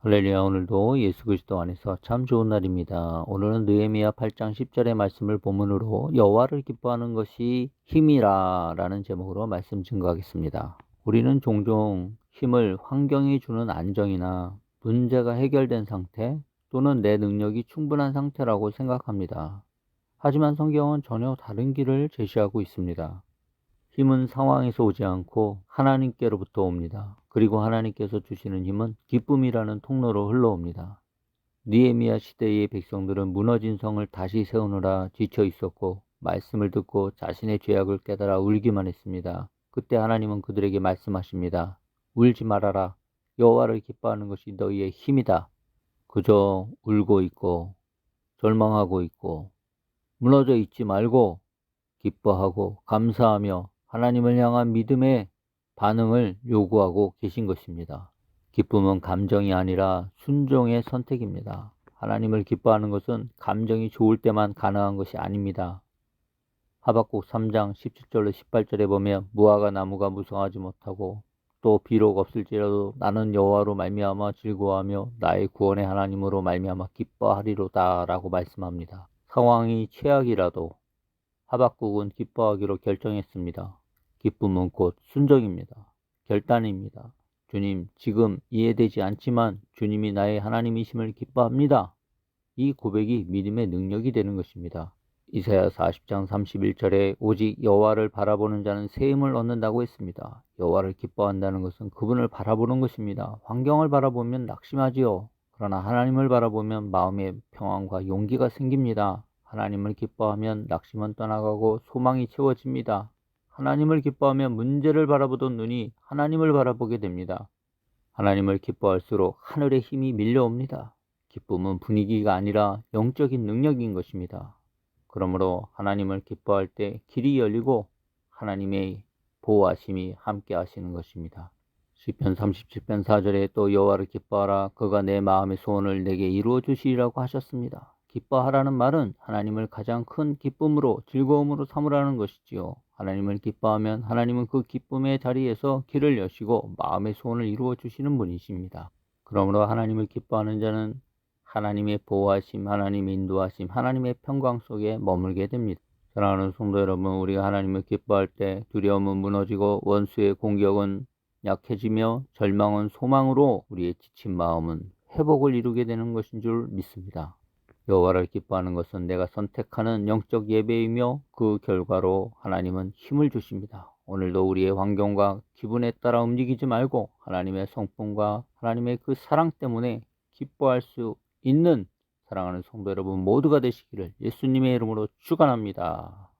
할렐루야 오늘도 예수 그리스도 안에서 참 좋은 날입니다. 오늘은 느헤미야 8장 10절의 말씀을 본문으로 여호와를 기뻐하는 것이 힘이라 라는 제목으로 말씀 증거하겠습니다. 우리는 종종 힘을 환경이 주는 안정이나 문제가 해결된 상태 또는 내 능력이 충분한 상태라고 생각합니다. 하지만 성경은 전혀 다른 길을 제시하고 있습니다. 힘은 상황에서 오지 않고 하나님께로부터 옵니다. 그리고 하나님께서 주시는 힘은 기쁨이라는 통로로 흘러옵니다. 니에미아 시대의 백성들은 무너진 성을 다시 세우느라 지쳐 있었고 말씀을 듣고 자신의 죄악을 깨달아 울기만 했습니다. 그때 하나님은 그들에게 말씀하십니다. 울지 말아라. 여호와를 기뻐하는 것이 너희의 힘이다. 그저 울고 있고 절망하고 있고 무너져 있지 말고 기뻐하고 감사하며 하나님을 향한 믿음의 반응을 요구하고 계신 것입니다. 기쁨은 감정이 아니라 순종의 선택입니다. 하나님을 기뻐하는 것은 감정이 좋을 때만 가능한 것이 아닙니다. 하박국 3장 17절로 18절에 보면 무화과 나무가 무성하지 못하고 또 비록 없을지라도 나는 여호와로 말미암아 즐거워하며 나의 구원의 하나님으로 말미암아 기뻐하리로다라고 말씀합니다. 상황이 최악이라도 하박국은 기뻐하기로 결정했습니다. 기쁨은 곧 순종입니다. 결단입니다. 주님, 지금 이해되지 않지만 주님이 나의 하나님이심을 기뻐합니다. 이 고백이 믿음의 능력이 되는 것입니다. 이사야 40장 31절에 오직 여호와를 바라보는 자는 새 힘을 얻는다고 했습니다. 여호와를 기뻐한다는 것은 그분을 바라보는 것입니다. 환경을 바라보면 낙심하지요. 그러나 하나님을 바라보면 마음의 평안과 용기가 생깁니다. 하나님을 기뻐하면 낙심은 떠나가고 소망이 채워집니다. 하나님을 기뻐하면 문제를 바라보던 눈이 하나님을 바라보게 됩니다. 하나님을 기뻐할수록 하늘의 힘이 밀려옵니다. 기쁨은 분위기가 아니라 영적인 능력인 것입니다. 그러므로 하나님을 기뻐할 때 길이 열리고 하나님의 보호하심이 함께 하시는 것입니다. 시편 37편 4절에 또 여호와를 기뻐하라 그가 내 마음의 소원을 내게 이루어 주시리라고 하셨습니다. 기뻐하라는 말은 하나님을 가장 큰 기쁨으로 즐거움으로 삼으라는 것이지요. 하나님을 기뻐하면 하나님은 그 기쁨의 자리에서 길을 여시고 마음의 소원을 이루어 주시는 분이십니다. 그러므로 하나님을 기뻐하는 자는 하나님의 보호하심, 하나님의 인도하심, 하나님의 평강 속에 머물게 됩니다. 사랑하는 성도 여러분, 우리가 하나님을 기뻐할 때 두려움은 무너지고 원수의 공격은 약해지며 절망은 소망으로 우리의 지친 마음은 회복을 이루게 되는 것인 줄 믿습니다. 여호와를 기뻐하는 것은 내가 선택하는 영적 예배이며 그 결과로 하나님은 힘을 주십니다. 오늘도 우리의 환경과 기분에 따라 움직이지 말고 하나님의 성품과 하나님의 그 사랑 때문에 기뻐할 수 있는 사랑하는 성도 여러분 모두가 되시기를 예수님의 이름으로 축원합니다.